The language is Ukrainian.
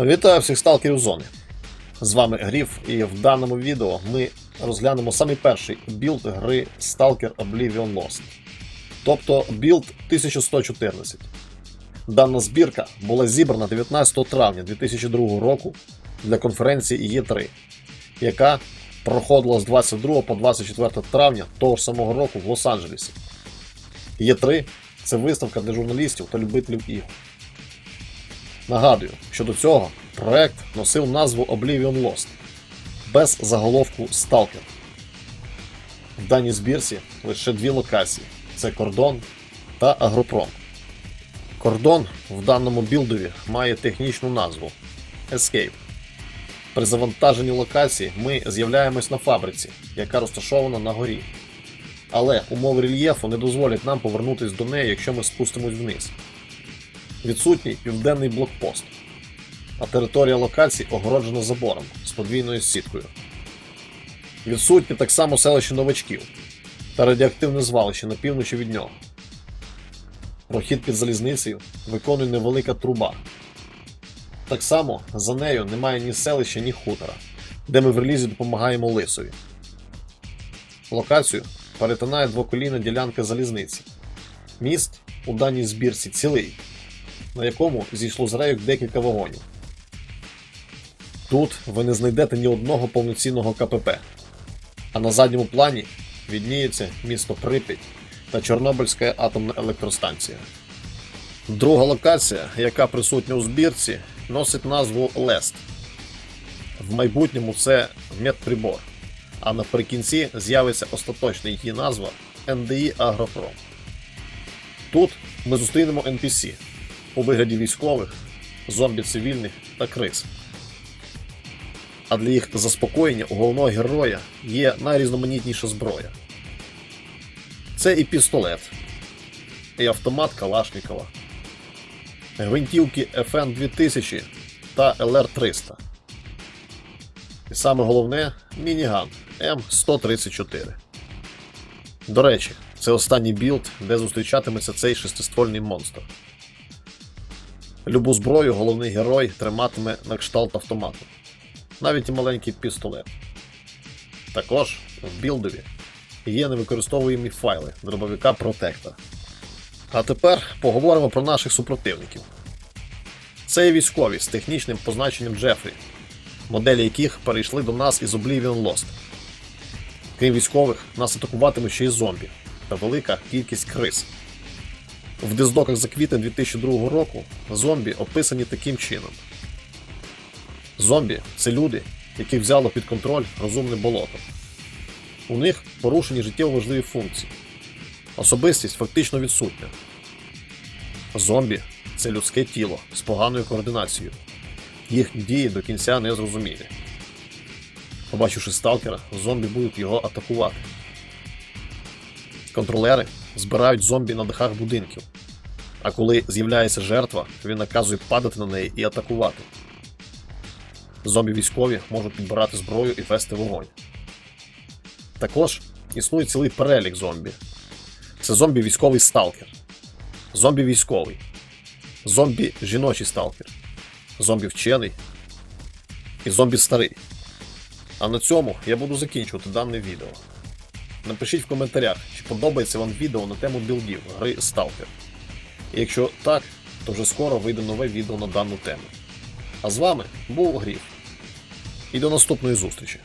Вітаю всіх сталкерів зони. З вами Гріф, і в даному відео ми розглянемо самий перший білд гри Stalker Oblivion Lost. Тобто білд 1114. Дана збірка була зібрана 19 травня 2002 року для конференції Е3, яка проходила з 22 по 24 травня того ж самого року в Лос-Анджелесі. Е3 це виставка для журналістів та любителів ігор. Нагадую, що до цього проект носив назву Oblivion Lost без заголовку Stalker. В даній збірці лише дві локації: це кордон та агропром. Кордон в даному білдові має технічну назву Escape. При завантаженні локації ми з'являємось на фабриці, яка розташована на горі. Але умови рельєфу не дозволять нам повернутися до неї, якщо ми спустимось вниз відсутній південний блокпост, а територія локації огороджена забором з подвійною сіткою. Відсутнє так само селище новачків та радіоактивне звалище на півночі від нього. Прохід під залізницею виконує невелика труба. Так само за нею немає ні селища, ні хутора, де ми в релізі допомагаємо лисові. Локацію перетинає двоколійна ділянка залізниці. Міст у даній збірці цілий, на якому зійшло з рейок декілька вагонів. Тут ви не знайдете ні одного повноцінного КПП, а на задньому плані відніється місто Прип'ять та Чорнобильська атомна електростанція. Друга локація, яка присутня у збірці, носить назву Лест. В майбутньому це медприбор, а наприкінці з'явиться остаточна її назва NDI Агропром. Тут ми зустрінемо NPC, у вигляді військових, зомбі цивільних та крис. А для їх заспокоєння у головного героя є найрізноманітніша зброя. Це і пістолет, і автомат Калашникова, гвинтівки FN 2000 та LR 300. І саме головне мініган М134. До речі, це останній білд, де зустрічатиметься цей шестиствольний монстр. Любу зброю головний герой триматиме на кшталт автомату, навіть і маленький пістолет. Також в білдові є невикористовуємі файли дробовика Протекта. А тепер поговоримо про наших супротивників. Це є військові з технічним позначенням Джефрі, моделі яких перейшли до нас із Oblivion Lost. Крім військових, нас атакуватимуть ще й зомбі та велика кількість крис. В диздоках за квітень 2002 року зомбі описані таким чином: зомбі це люди, яких взяло під контроль розумне болото. У них порушені життєво важливі функції. Особистість фактично відсутня. Зомбі це людське тіло з поганою координацією. Їхні дії до кінця не зрозумілі. Побачивши сталкера, зомбі будуть його атакувати. Контролери збирають зомбі на дахах будинків. А коли з'являється жертва, він наказує падати на неї і атакувати. Зомбі військові можуть підбирати зброю і вести вогонь. Також існує цілий перелік зомбі. Це зомбі військовий сталкер, зомбі військовий, зомбі жіночий сталкер, зомбі вчений і зомбі старий. А на цьому я буду закінчувати дане відео. Напишіть в коментарях, чи подобається вам відео на тему білдів гри Stalker. І якщо так, то вже скоро вийде нове відео на дану тему. А з вами був Гріф. І до наступної зустрічі!